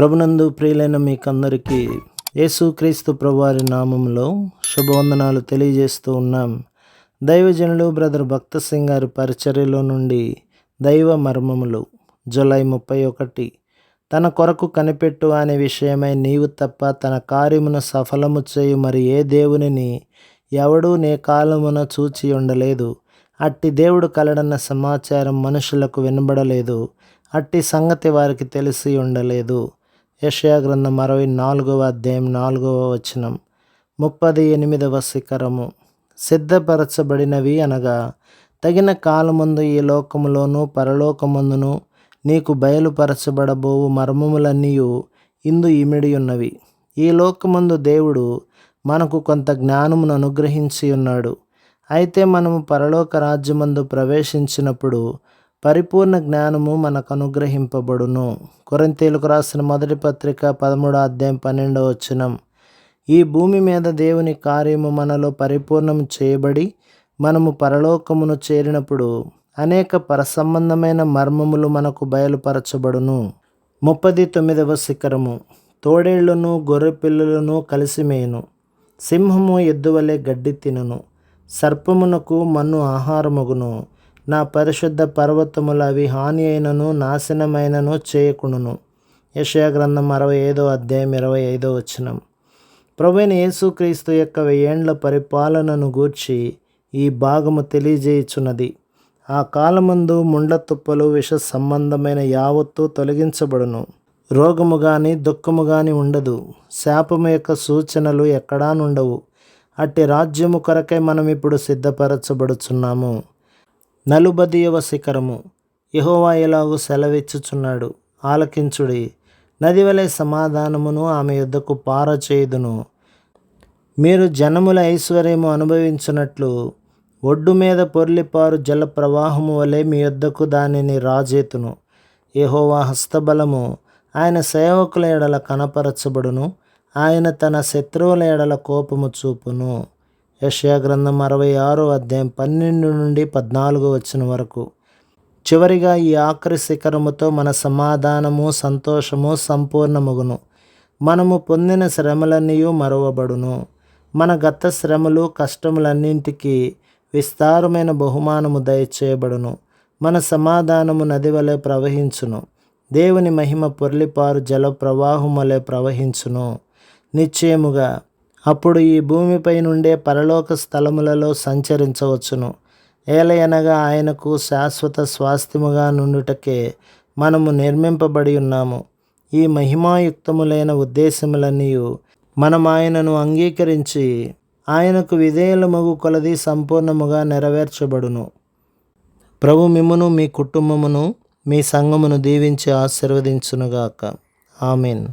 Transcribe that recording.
ప్రభునందు ప్రియులైన మీకందరికీ యేసుక్రీస్తు ప్రభువారి నామంలో శుభవందనాలు తెలియజేస్తూ ఉన్నాం. దైవజనులు బ్రదర్ భక్త సింగ్ గారి పరిచర్యలో నుండి దైవ మర్మములు జూలై ముప్పై ఒకటి. తన కొరకు కనిపెట్టు అనే విషయమై నీవు తప్ప తన కార్యమును సఫలము చేయు మరి ఏ దేవునిని ఎవడూ నే కాలమున చూచి ఉండలేదు. అట్టి దేవుడు కలడన్న సమాచారం మనుషులకు వినబడలేదు. అట్టి సంగతి వారికి తెలిసి ఉండలేదు. యషయా గ్రంథం అరవై నాలుగవ అధ్యాయం నాలుగవ వచనం. ముప్పది ఎనిమిదవ శిఖరము. సిద్ధపరచబడినవి అనగా తగిన కాలముందు ఈ లోకములోను పరలోకమందును నీకు బయలుపరచబడబోవు మర్మములన్నీ ఇందు ఇమిడి ఉన్నవి ఈ లోకమందు దేవుడు మనకు కొంత జ్ఞానమును అనుగ్రహించి ఉన్నాడు అయితే మనము పరలోక రాజ్యమందు ప్రవేశించినప్పుడు పరిపూర్ణ జ్ఞానము మనకు అనుగ్రహింపబడును కొరంతీలకు రాసిన మొదటి పత్రిక పదమూడో అధ్యాయం పన్నెండవ వచనం. ఈ భూమి మీద దేవుని కార్యము మనలో పరిపూర్ణం చేయబడి మనము పరలోకమును చేరినప్పుడు అనేక పరసంబంధమైన మర్మములు మనకు బయలుపరచబడును. ముప్పది తొమ్మిదవ శిఖరము. తోడేళ్ళను గొర్రెపిల్లలను కలిసిమేయును సింహము ఎద్దువలే గడ్డి తినును. సర్పమునకు మన్ను ఆహారమగును. నా పరిశుద్ధ పర్వతములు అవి హాని అయినను నాశనమైనను చేయకును యషయా గ్రంథం అరవై ఐదో అధ్యాయం ఇరవై ఐదో వచనం. ప్రవీణ యేసుక్రీస్తు యొక్క వెయ్యేండ్ల పరిపాలనను గూర్చి ఈ భాగము తెలియజేయుచున్నది. ఆ కాలమందు ముండ్ల తుప్పలు విష సంబంధమైన యావత్తు తొలగించబడును. రోగము కానీ దుఃఖము కానీ ఉండదు. శాపము యొక్క సూచనలు ఎక్కడా నుండవు. అట్టి రాజ్యము కొరకే మనం ఇప్పుడు సిద్ధపరచబడుచున్నాము. నలుబదియవ శిఖరము. యహోవా ఇలాగు సెలవిచ్చుచున్నాడు? ఆలకించుడి. నది వలె సమాధానమును ఆమె యుద్ధకు పారచేయుదును. మీరు జనముల ఐశ్వర్యము అనుభవించినట్లు ఒడ్డు మీద పొర్లిపారు జల ప్రవాహము వలె మీ యొద్దకు దానిని రాజేతును. యహోవా హస్తబలము ఆయన సేవకుల ఎడల కనపరచబడును. ఆయన తన శత్రువుల ఎడల కోపము చూపును. యషయా గ్రంథం అరవై ఆరో అధ్యాయం పన్నెండు నుండి పద్నాలుగు వచ్చిన వరకు. చివరిగా ఈ ఆఖరి శిఖరముతో మన సమాధానము సంతోషము సంపూర్ణమగును. మనము పొందిన శ్రమలన్నీ మరవబడును. మన గత శ్రమలు కష్టములన్నింటికీ విస్తారమైన బహుమానము దయచేయబడును. మన సమాధానము నది వలె ప్రవహించును. దేవుని మహిమ పొర్లిపారు జల ప్రవాహం వలె ప్రవహించును. నిశ్చయముగా అప్పుడు ఈ భూమిపై నుండే పరలోక స్థలములలో సంచరించవచ్చును. ఏలయనగా ఆయనకు శాశ్వత స్వాస్థ్యముగా నుండుటకే మనము నిర్మింపబడి ఉన్నాము. ఈ మహిమాయుక్తములైన ఉద్దేశములన్నీ మనం ఆయనను అంగీకరించి ఆయనకు విధేయులమగు కొలది సంపూర్ణముగా నెరవేర్చబడును. ప్రభు మిమ్మును మీ కుటుంబమును మీ సంఘమును దీవించి ఆశీర్వదించునుగాక. ఆమెన్.